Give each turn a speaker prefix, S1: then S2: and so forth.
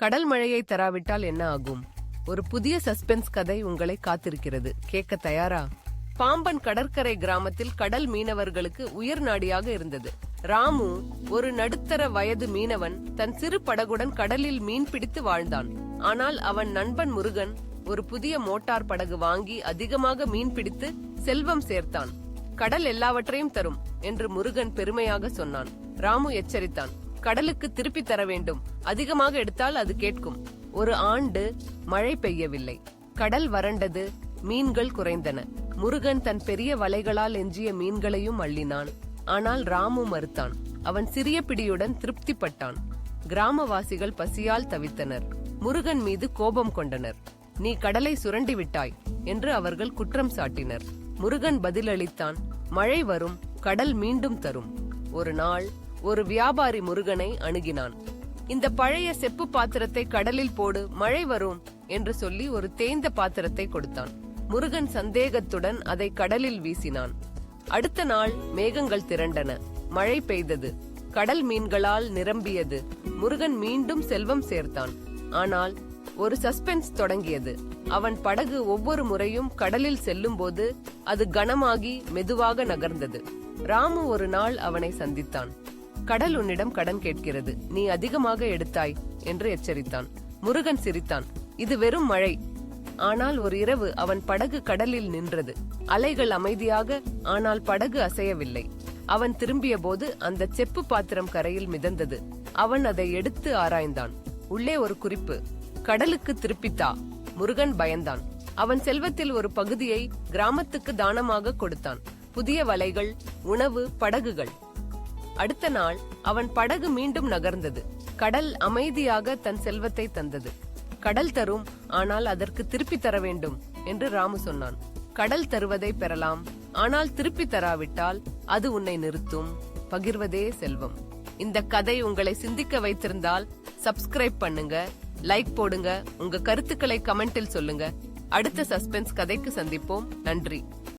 S1: கடல் மழையை தராவிட்டால் என்ன ஆகும்? ஒரு புதிய சஸ்பென்ஸ் கதை உங்களை காத்திருக்கிறது. கேட்க தயாரா? பாம்பன் கடற்கரை கிராமத்தில் கடல் மீனவர்களுக்கு உயர் நாடியாக இருந்தது. ராமு ஒரு நடுத்தர வயது மீனவன் தன் சிறு படகுடன் கடலில் மீன் பிடித்து வாழ்ந்தான். ஆனால் அவன் நண்பன் முருகன் ஒரு புதிய மோட்டார் படகு வாங்கி அதிகமாக மீன் பிடித்து செல்வம் சேர்த்தான். கடல் எல்லாவற்றையும் தரும் என்று முருகன் பெருமையாக சொன்னான். ராமு எச்சரித்தான். கடலுக்கு திருப்பி தர வேண்டும். அதிகமாக எடுத்தால் அது கேட்கும். ஒரு ஆண்டு மழை பெய்யவில்லை. கடல் வறண்டது மீன்கள் குறைந்தன. முருகன் தன் பெரிய வலைகளால் எஞ்சிய மீன்களையும் அள்ளினான். ஆனால் ராமு மறுத்தான். அவன் சிறிய பிடியுடன் திருப்திப்பட்டான். கிராமவாசிகள் பசியால் தவித்தனர். முருகன் மீது கோபம் கொண்டனர். நீ கடலை சுரண்டி விட்டாய் என்று அவர்கள் குற்றம் சாட்டினர். முருகன் பதிலளித்தான். மழை வரும் கடல் மீண்டும் தரும். ஒரு நாள் ஒரு வியாபாரி முருகனை அணுகினான். இந்த பழைய செப்பு பாத்திரத்தை கடலில் போடு மழை வரும் என்று சொல்லி ஒரு தேய்ந்த பாத்திரத்தை கொடுத்தான். முருகன் சந்தேகத்துடன் அதை கடலில் வீசினான். அடுத்த நாள் மேகங்கள் திரண்டன. மழை பெய்தது. கடல் மீன்களால் நிரம்பியது. முருகன் மீண்டும் செல்வம் சேர்த்தான். ஆனால் ஒரு சஸ்பென்ஸ் தொடங்கியது. அவன் படகு ஒவ்வொரு முறையும் கடலில் செல்லும் போது அது கனமாகி மெதுவாக நகர்ந்தது. ராமு ஒரு நாள் அவனை சந்தித்தான். கடல் உன்னிடம் கடன் கேட்கிறது. நீ அதிகமாக எடுத்தாய் என்று எச்சரித்தான். முருகன் சிரித்தான். இது வெறும் மழை. ஆனால் ஒரு இரவு அவன் படகு கடலில் நின்றது. அலைகள் அமைதியாக ஆனால் படகு அசையவில்லை. அவன் திரும்பிய போது அந்த செப்பு பாத்திரம் கரையில் மிதந்தது. அவன் அதை எடுத்து ஆராய்ந்தான். உள்ளே ஒரு குறிப்பு. கடலுக்கு திருப்பித்தா. முருகன் பயந்தான். அவன் செல்வத்தில் ஒரு பகுதியை கிராமத்துக்கு தானமாக கொடுத்தான். புதிய வலைகள் உணவு படகுகள். அடுத்த நாள் அவன் படகு மீண்டும் நகர்ந்தது. கடல் அமைதியாக தன் செல்வத்தை தந்தது. கடல் தரும் ஆனால் அதற்கு திருப்பி தர வேண்டும் என்று ராமு சொன்னான். கடல் தருவதை பெறலாம் ஆனால் திருப்பி தராவிட்டால் அது உன்னை நிறுத்தும். பகிர்வதே செல்வம். இந்த கதை உங்களை சிந்திக்க வைத்திருந்தால் சப்ஸ்கிரைப் பண்ணுங்க லைக் போடுங்க உங்க கருத்துக்களை கமெண்டில் சொல்லுங்க. அடுத்த சஸ்பென்ஸ் கதைக்கு சந்திப்போம். நன்றி.